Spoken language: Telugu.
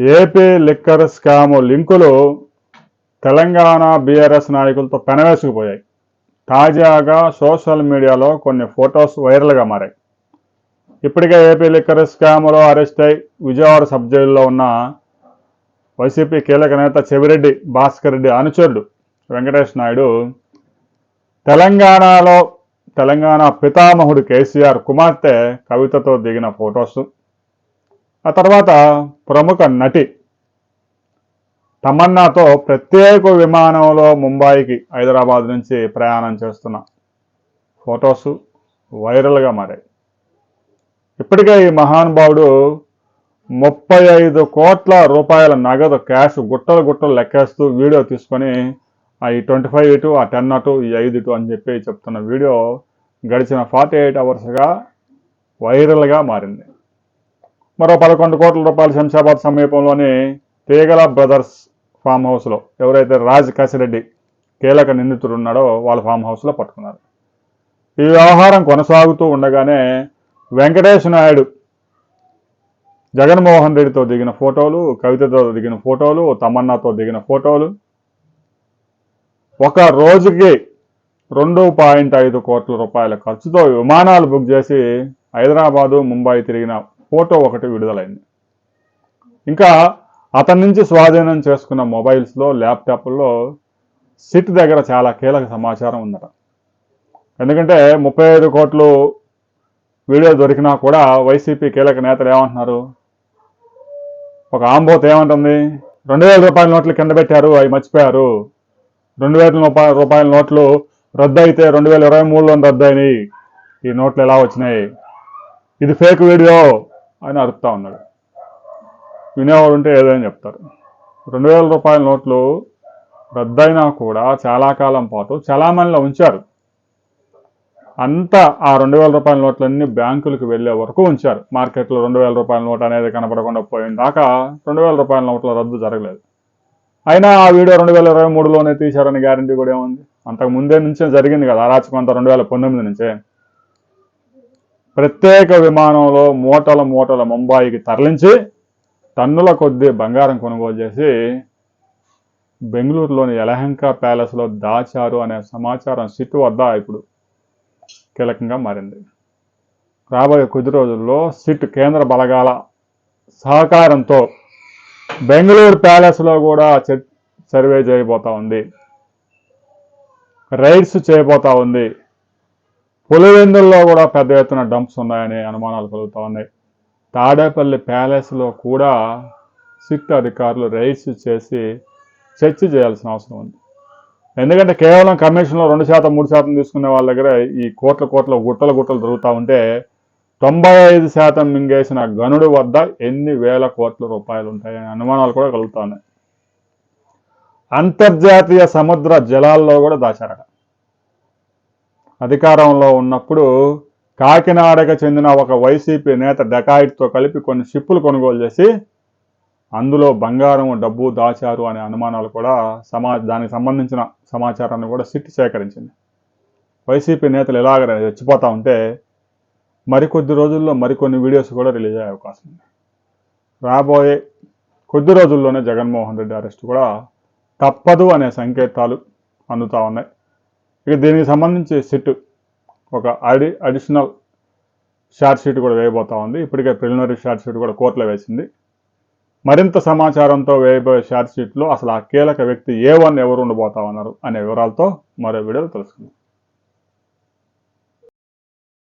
ఏపీ లిక్కర్ స్కామ్ లింకులు తెలంగాణ బీఆర్ఎస్ నాయకులతో పెనవేసుకుపోయాయి. తాజాగా సోషల్ మీడియాలో కొన్ని ఫొటోస్ వైరల్గా మారాయి. ఇప్పటికే ఏపీ లిక్కర్ స్కామ్లో అరెస్ట్ అయి విజయవాడ సబ్ జైల్లో ఉన్న వైసీపీ కీలక నేత చెవిరెడ్డి భాస్కర్ రెడ్డి అనుచరుడు వెంకటేష్ నాయుడు తెలంగాణలో తెలంగాణ పితామహుడు కేసీఆర్ కుమార్తె కవితతో దిగిన ఫొటోస్. ఆ తర్వాత ప్రముఖ నటి తమన్నాతో ప్రత్యేక విమానంలో ముంబాయికి హైదరాబాద్ నుంచి ప్రయాణం చేస్తున్న ఫొటోస్ వైరల్గా మారాయి. ఇప్పటికే ఈ మహానుభావుడు ముప్పై ఐదు కోట్ల రూపాయల నగదు క్యాష్ గుట్టలు గుట్టలు లెక్కేస్తూ వీడియో తీసుకొని ఆ ఈ ట్వంటీ ఫైవ్ ఇటు ఆ టెన్ అటు ఈ ఐదు ఇటు అని చెప్పి చెప్తున్న వీడియో గడిచిన ఫార్టీ ఎయిట్ అవర్స్గా వైరల్గా మారింది. మరో పదకొండు కోట్ల రూపాయలు శంషాబాద్ సమీపంలోని తీగల బ్రదర్స్ ఫామ్ హౌస్లో ఎవరైతే రాజ్ కసిరెడ్డి కీలక నిందితుడు ఉన్నాడో వాళ్ళ ఫామ్ హౌస్లో పట్టుకున్నారు. ఈ వ్యవహారం కొనసాగుతూ ఉండగానే వెంకటేష్ నాయుడు జగన్మోహన్ రెడ్డితో దిగిన ఫోటోలు కవితతో దిగిన ఫోటోలు తమన్నాతో దిగిన ఫోటోలు. ఒక రోజుకి రెండు పాయింట్ ఐదు కోట్ల రూపాయల ఖర్చుతో విమానాలు బుక్ చేసి హైదరాబాదు ముంబై తిరిగిన ఫోటో ఒకటి విడుదలైంది. ఇంకా అతని నుంచి స్వాధీనం చేసుకున్న మొబైల్స్లో ల్యాప్టాప్లో సిట్ దగ్గర చాలా కీలక సమాచారం ఉందట. ఎందుకంటే ముప్పై ఐదు కోట్లు వీడియో దొరికినా కూడా వైసీపీ కీలక నేతలు ఏమంటున్నారు? ఒక ఆంబోత్ ఏమంటుంది? రెండు వేల రూపాయల నోట్లు కింద పెట్టారు అవి మర్చిపోయారు. రెండు వేల రూపాయల రూపాయల నోట్లు రద్దు అయితే రెండు వేల ఇరవై మూడులో రద్దు అయినాయి ఈ నోట్లు ఎలా వచ్చినాయి? ఇది ఫేక్ వీడియో. అని అరుపుతా ఉన్నాడు. వినేవాడు ఉంటే ఏదైనా చెప్తారు. రెండు వేల రూపాయల నోట్లు రద్దయినా కూడా చాలా కాలం పాటు చలామణిలో ఉంచారు. అంతా ఆ రెండు వేల రూపాయల నోట్లన్నీ బ్యాంకులకు వెళ్ళే వరకు ఉంచారు. మార్కెట్లో రెండు వేల రూపాయల నోట్ అనేది కనపడకుండా పోయిన దాకా రెండు వేల రూపాయల నోట్ల రద్దు జరగలేదు. అయినా ఆ వీడియో రెండు వేల ఇరవై మూడులోనే తీశారని గ్యారంటీ కూడా ఏముంది? అంతకు ముందే నుంచే జరిగింది కదా అరాచకం అంతా రెండు వేల పంతొమ్మిది నుంచే. ప్రత్యేక విమానంలో మూటల మూటల ముంబాయికి తరలించి టన్నుల కొద్దీ బంగారం కొనుగోలు చేసి బెంగళూరులోని యలహంక ప్యాలెస్లో దాచారు అనే సమాచారం సిట్ వద్ద ఇప్పుడు కీలకంగా మారింది. రాబోయే కొద్ది రోజుల్లో సిట్ కేంద్ర బలగాల సహకారంతో బెంగళూరు ప్యాలెస్లో కూడా సర్వే చేయబోతా ఉంది. రైడ్స్ చేయబోతా ఉంది. పులివెందుల్లో కూడా పెద్ద ఎత్తున డంప్స్ ఉన్నాయనే అనుమానాలు కలుగుతూ ఉన్నాయి. తాడేపల్లి ప్యాలెస్లో కూడా సిక్ అధికారులు రైడ్స్ చేసి చర్చ చేయాల్సిన అవసరం ఉంది. ఎందుకంటే కేవలం కమిషన్లో రెండు శాతం మూడు శాతం తీసుకునే వాళ్ళ దగ్గర ఈ కోట్ల కోట్ల గుట్టలు గుట్టలు దొరుకుతూ ఉంటే తొంభై ఐదు శాతం మింగేసిన గనుడు వద్ద ఎన్ని వేల కోట్ల రూపాయలు ఉంటాయనే అనుమానాలు కూడా కలుగుతున్నాయి అంతర్జాతీయ సముద్ర జలాల్లో కూడా దాచారట. అధికారంలో ఉన్నప్పుడు కాకినాడకు చెందిన ఒక వైసీపీ నేత డకాయిట్తో కలిపి కొన్ని షిప్పులు కొనుగోలు చేసి అందులో బంగారం డబ్బు దాచారు అనే అనుమానాలు కూడా సమా దానికి సంబంధించిన సమాచారాన్ని కూడా సిట్ సేకరించింది. వైసీపీ నేతలు ఎలాగ చచ్చిపోతూ ఉంటే మరికొద్ది రోజుల్లో మరికొన్ని వీడియోస్ కూడా రిలీజ్ అయ్యే అవకాశం ఉంది. రాబోయే కొద్ది రోజుల్లోనే జగన్మోహన్ రెడ్డి అరెస్ట్ కూడా తప్పదు అనే సంకేతాలు అందుతా ఉన్నాయి. ఇక దీనికి సంబంధించి సిట్ ఒక అడి అడిషనల్ షార్ట్ షీట్ కూడా వేయబోతా ఉంది. ఇప్పటికే ప్రిలిమినరీ షార్ట్ షీట్ కూడా కోర్టులో వేసింది. మరింత సమాచారంతో వేయబోయే షార్ట్ షీట్లో అసలు ఆ కీలక వ్యక్తి ఏ వన్ ఎవరు ఉండబోతా ఉన్నారు అనే వివరాలతో మరో వీడియోలో తెలుసుకుందాం.